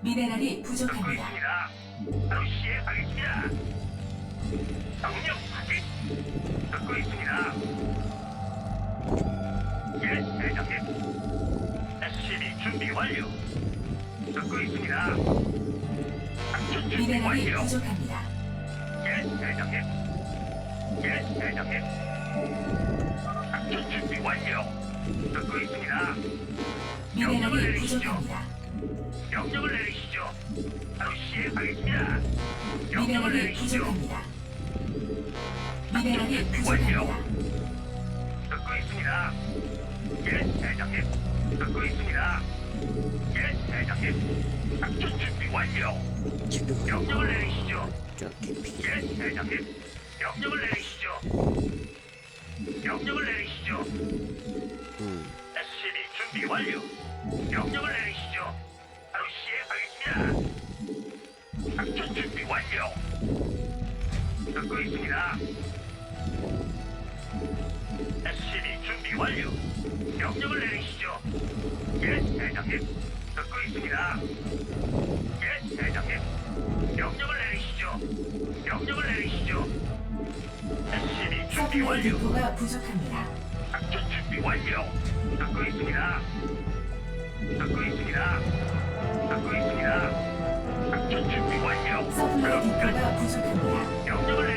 미네랄이 듣고 부족합니다. 있습니다. 바로 시행하겠습니다. 명령 확인. 듣고 있습니다. 예, 대장님. SCB 준비 완료. 듣고 있습니다. 작전 준비 미네랄이 완료. 부족합니다. 예, 대장님. 예, 대장님. 작전 준비 완료. 듣고 있습니다. 미네랄이 부족합니다. 명령을 내리시죠. 바로 시행하겠습니다. 명령을 미네랄이 내리시죠. 부족합니다. 미네랄이 부족합니다. 듣고 있습니다. 예, 대장님. 듣고 있습니다. 예, 대장님. 작전 준비 완료. 명령을 내리시죠. 예, 대장님. 명령을 내리시죠. 내리시죠. 예, 대장님. 듣고 있습니다. 예, 대장님. 명령을 내리시죠. 명령을 내리시죠. SCB 준비 서플라이 완료. 디포가 부족합니다. 작전 준비 완료. 듣고 있습니다. 듣고 있습니다. 듣고 있습니다. 작전 준비 완료. 서플라이 작업 끝. 디포가 부족합니다. 명령을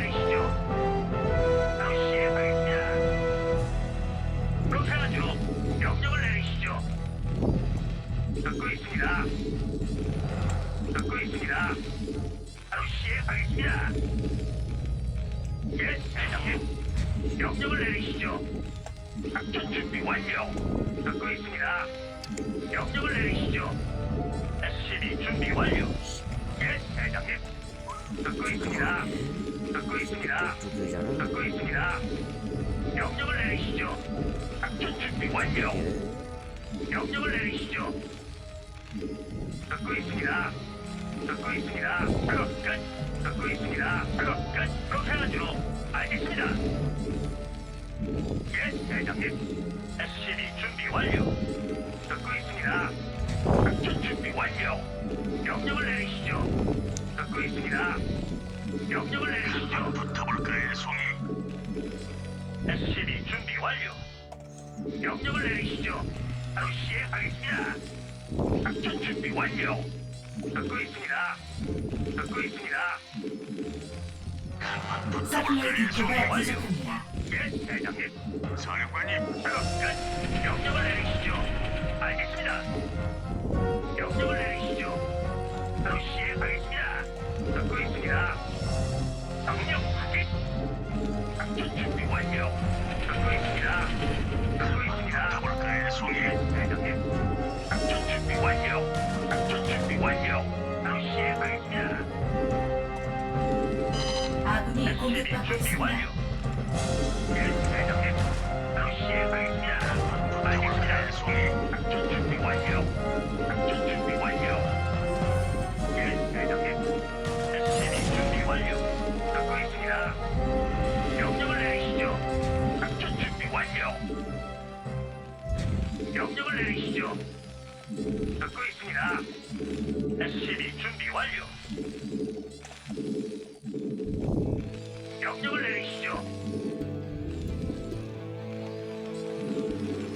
명령을 내리시죠. 작전 준비 완료. 듣고 있습니다. 명령을 내리시죠. SCB 준비 완료. 예, 대장님. 듣고 있습니다. 듣고 있습니다. 듣고 있습니다. 명령을 내리시죠. 작전 준비 완료. 명령을 내리시죠. 듣고 있습니다. 듣고 있습니다. 작업 끝. 듣고 있습니다. 작업 끝. 그렇게 하죠. 알겠습니다. 예, 대장님. SCB 준비 완료. 듣고 있습니다. 작전 준비 완료. 명령을 내리시죠. 듣고 있습니다. 명령을 내리시죠. 붙어볼까요, 송이? SCB 준비 완료. 명령을 내리시죠. 바로 시행하겠습니다. 작전 준비 완료. 듣고 있습니다. 듣고 있습니다. 서플라이 디포가 부족합니다. 예, 대장님. 명령 확인. 작전 준비. 완료. 명령을 내리시죠.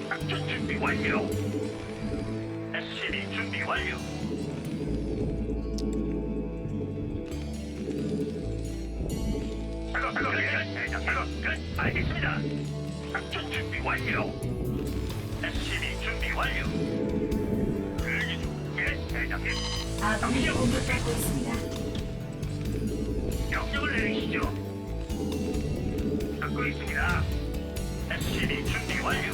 작전 준비 완료. SCB 준비 완료. 작업 끝. 작업 끝. 알겠습니다. 작전 준비 완료. SCB 준비 완료. 대기 중. 예, 대장님. 아군이 공격받고 있습니다. 명령을 내리시죠. 듣고 있습니다. SCB 준비 완료.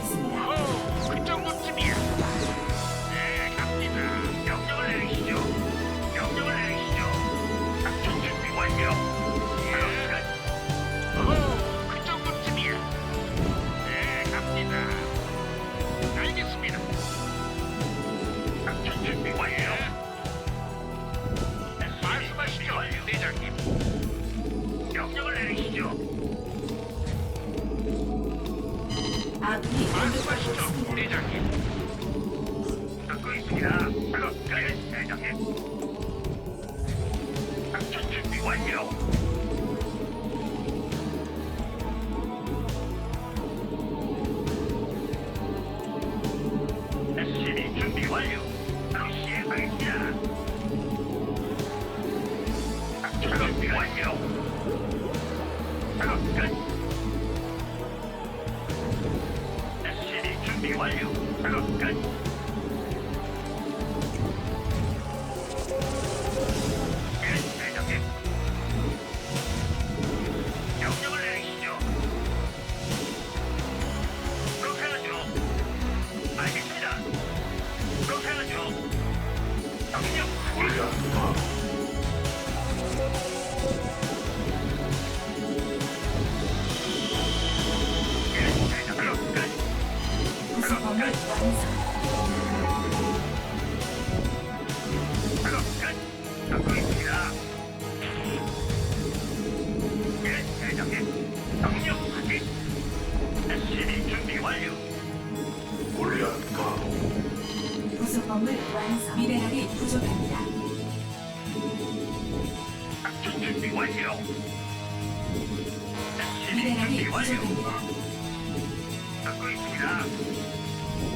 말씀하시죠, 대장님. 듣고 있습니다. 그럼 그래, 대장님. 작전 준비 완료. 작업 끝. 미네랄이 부족합니다. 듣고 있습니다.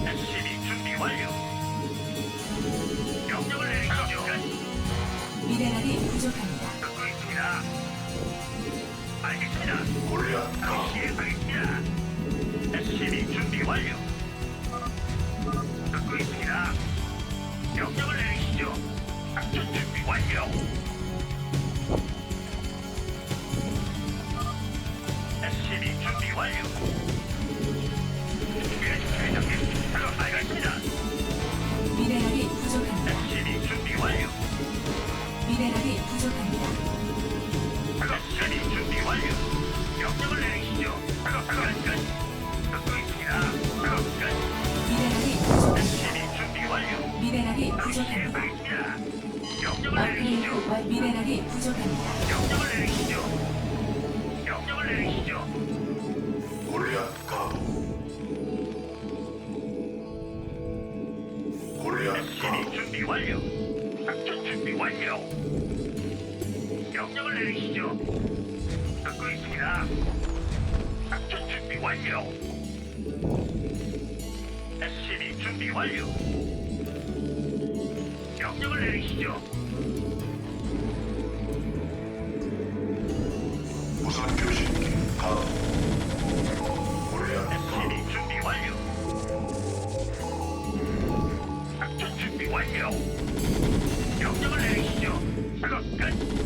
SCB 준비 완료. 명령을 내리시죠. 미네랄이 부족합니다. 듣고 있습니다. 알겠습니다. 올라. 시행하겠습니다. SCB 준비 완료. 완료. SCB 준비 완료. 명령을 내리시죠. 무선 교신기 가. 완료. 작전 준비 완료. 명령을 내리시죠. 작업 끝.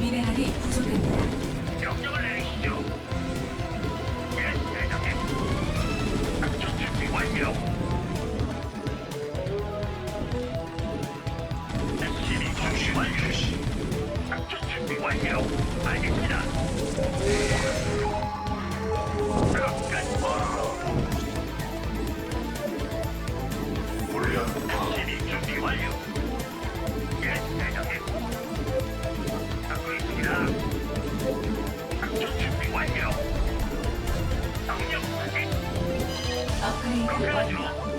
미네랄이 부족합니다. 何?